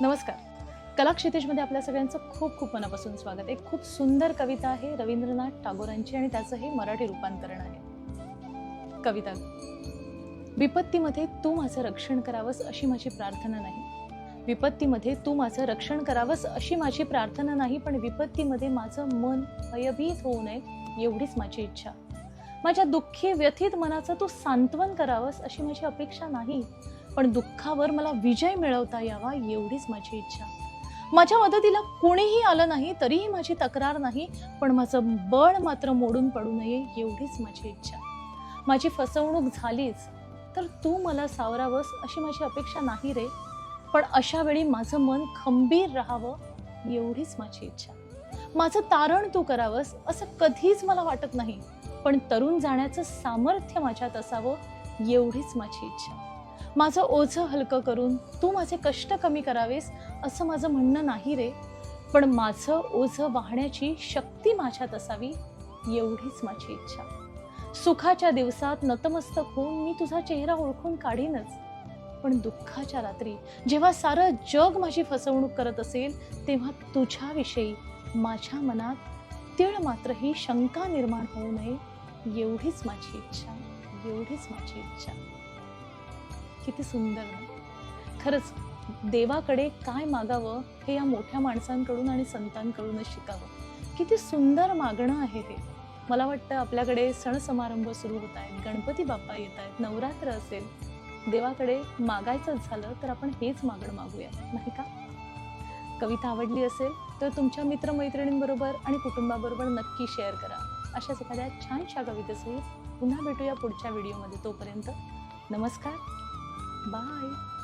नमस्कार. कला क्षितिजमध्ये आपल्या सगळ्यांचं खूप खूप मनापासून स्वागत. एक खूप सुंदर कविता आहे रवींद्रनाथ टागोरांची आणि त्याचं हे मराठी रूपांतरण आहे. कविता विपत्तीमध्ये तू माझं रक्षण करावंस अशी माझी प्रार्थना नाही. विपत्तीमध्ये तू माझं रक्षण करावंस अशी माझी प्रार्थना नाही पण विपत्तीमध्ये माझं मन भयभीत होऊ नये एवढीच माझी इच्छा. माझ्या दुःखी व्यथित मनाचं तू सांत्वन करावंस अशी माझी अपेक्षा नाही. पण दुःखावर मला विजय मिळवता यावा एवढीच माझी इच्छा. माझ्या मदतीला कोणीही आलं नाही तरीही माझी तक्रार नाही पण माझं बळ मात्र मोडून पडू नये एवढीच माझी इच्छा. माझी फसवणूक झालीच तर तू मला सावरावंस अशी माझी अपेक्षा नाही रे. पण अशा वेळी माझं मन खंबीर राहावं एवढीच माझी इच्छा. माझं तारण तू करावंस असं कधीच मला वाटत नाही पण तरुण जाण्याचं सामर्थ्य माझ्यात असावं एवढीच माझी इच्छा. माझं ओझं हलकं करून तू माझे कष्ट कमी करावेस असं माझं म्हणणं नाही रे. पण माझं ओझं वाहण्याची शक्ती माझ्यात असावी एवढीच माझी इच्छा. सुखाच्या दिवसात नतमस्तक होऊन मी तुझा चेहरा ओळखून काढीनच. पण दुःखाच्या रात्री जेव्हा सारं जग माझी फसवणूक करत असेल तेव्हा तुझ्याविषयी माझ्या मनात तिळ मात्र ही शंका निर्माण होऊ नये. एवढीच माझी इच्छा एवढीच माझी इच्छा. किती सुंदर ना. खरंच देवाकडे काय मागावं हे या मोठ्या माणसांकडून आणि संतांकडूनच शिकावं. किती सुंदर मागणं आहे हे. मला वाटतं आपल्याकडे सण समारंभ सुरू होत आहेत गणपती बाप्पा येत आहेत नवरात्र असेल. देवाकडे मागायचंच झालं तर आपण हेच मागणं मागूया नाही का? कविता आवडली असेल तर तुमच्या मित्रमैत्रिणींबरोबर आणि कुटुंबाबरोबर नक्की शेअर करा. अशाच एखाद्या छानशा कवितेसहित पुन्हा भेटूया पुढच्या व्हिडिओमध्ये तोपर्यंत. नमस्कार. Bye.